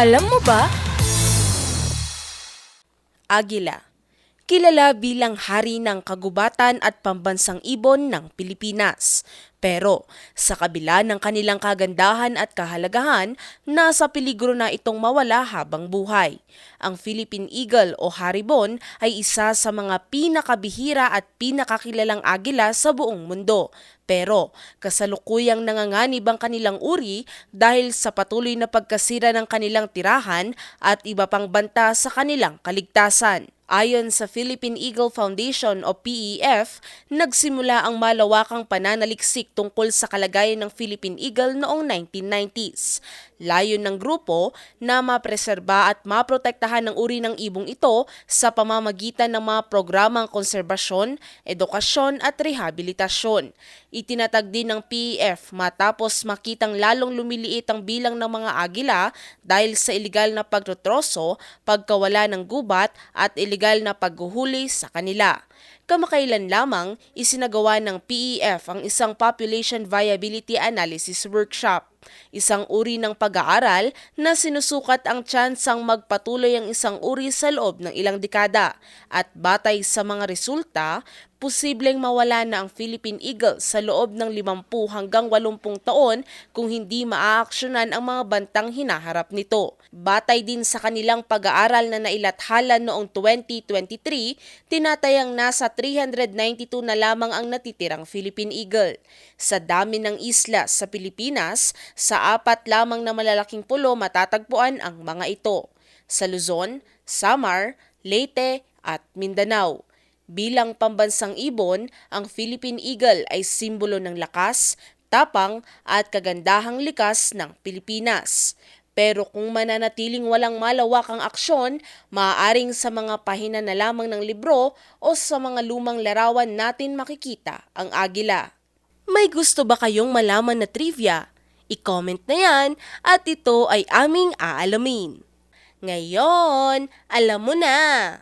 Alam mo ba? Agila. Kilala bilang hari ng kagubatan at pambansang ibon ng Pilipinas. Pero sa kabila ng kanilang kagandahan at kahalagahan, nasa peligro na itong mawala habang buhay. Ang Philippine Eagle o Haribon ay isa sa mga pinakabihira at pinakakilalang agila sa buong mundo. Pero kasalukuyang nanganganib ang kanilang uri dahil sa patuloy na pagkasira ng kanilang tirahan at iba pang banta sa kanilang kaligtasan. Ayon sa Philippine Eagle Foundation o PEF, nagsimula ang malawakang pananaliksik tungkol sa kalagayan ng Philippine Eagle noong 1990s. Layon ng grupo na mapreserba at maprotektahan ang uri ng ibong ito sa pamamagitan ng mga programang konserbasyon, edukasyon at rehabilitasyon. Itinatag din ng PEF matapos makitang lalong lumiliit ang bilang ng mga agila dahil sa iligal na pagtotroso, pagkawala ng gubat at iligal na paghuhuli sa kanila. Kamakailan lamang, isinagawa ng PEF ang isang Population Viability Analysis Workshop. Isang uri ng pag-aaral na sinusukat ang tsansang magpatuloy ang isang uri sa loob ng ilang dekada at batay sa mga resulta, posibleng mawala na ang Philippine Eagle sa loob ng 50 hanggang 80 taon kung hindi maaaksyonan ang mga bantang hinaharap nito. Batay din sa kanilang pag-aaral na nailathala noong 2023, tinatayang nasa 392 na lamang ang natitirang Philippine Eagle. Sa dami ng isla sa Pilipinas, sa apat lamang na malalaking pulo matatagpuan ang mga ito. Sa Luzon, Samar, Leyte at Mindanao. Bilang pambansang ibon, ang Philippine Eagle ay simbolo ng lakas, tapang at kagandahang likas ng Pilipinas. Pero kung mananatiling walang malawakang aksyon, maaaring sa mga pahina na lamang ng libro o sa mga lumang larawan natin makikita ang agila. May gusto ba kayong malaman na trivia? I-comment na yan at ito ay aming aalamin. Ngayon, alam mo na!